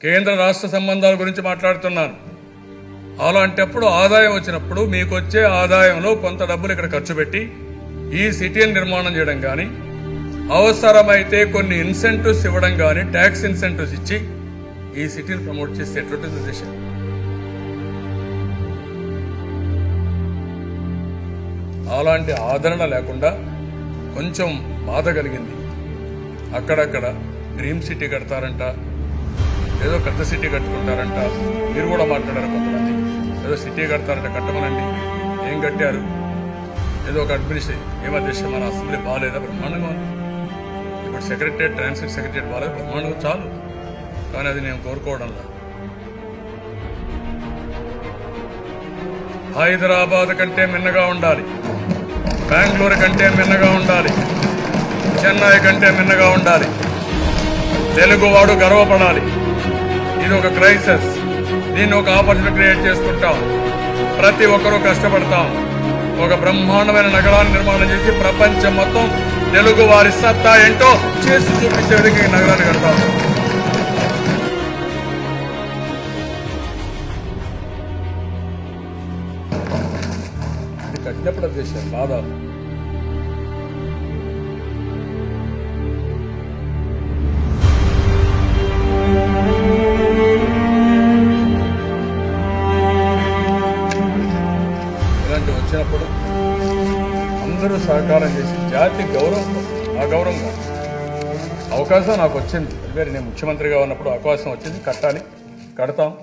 కేంద్ర రాష్ట్ర సంబంధాల గురించి మాట్లాడుతున్నాను అలాంటప్పుడు ఆదాయం వచ్చినప్పుడు మీకు వచ్చే ఆదాయంలో కొంత డబ్బులు ఇక్కడ ఖర్చు పెట్టి ఈ సిటీని నిర్మాణం చేయడం కానీ అవసరమైతే కొన్ని ఇన్సెంటివ్స్ ఇవ్వడం కానీ ట్యాక్స్ ఇన్సెంటివ్స్ ఇచ్చి ఈ సిటీని ప్రమోట్ చేస్తే ఎటువంటి దేశం అలాంటి ఆదరణ లేకుండా కొంచెం బాధ కలిగింది. అక్కడక్కడ డ్రీమ్ సిటీ కడతారంట ఏదో పెద్ద సిటీ కట్టుకుంటారంట. మీరు కూడా మాట్లాడారు కొంతమంది. ఏదో సిటీ కడతారంట కట్టమనండి. ఏం కట్టారు? ఏదో ఒక అడ్మినిస్ట్రేషన్ ఏమధ్యక్ష మన అసెంబ్లీ బాగాలేదా బ్రహ్మాండంగా ఉంది. ఇప్పుడు సెక్రటరియట్ ట్రాన్స్ఫర్ సెక్రటరియట్ బాగాలేదు బ్రహ్మాండంగా చాలు. కానీ అది నేను కోరుకోవడంలా. హైదరాబాద్ కంటే మిన్నగా ఉండాలి. బెంగళూరు కంటే మిన్నగా ఉండాలి. చెన్నై కంటే మిన్నగా ఉండాలి. తెలుగువాడు గర్వపడాలి. ఇది ఒక క్రైసిస్ దీన్ని ఒక ఆపర్చునిటీ క్రియేట్ చేసుకుంటాం. ప్రతి ఒక్కరూ కష్టపడతాం. ఒక బ్రహ్మాండమైన నగరాన్ని నిర్మాణం చేసి ప్రపంచం మొత్తం తెలుగు వారి సత్తా ఏంటో చేసి చూపించే విధంగా ఈ నగరాన్ని కడతాం. ఇది కట్టినప్పుడు బాధ ఇలాంటి వచ్చినప్పుడు అందరూ సహకారం చేసి జాతి గౌరవం ఆ గౌరవం కాదు. అవకాశం నాకు వచ్చింది. వేరే నేను ముఖ్యమంత్రిగా ఉన్నప్పుడు అవకాశం వచ్చింది. కట్టాలి. కడతాం.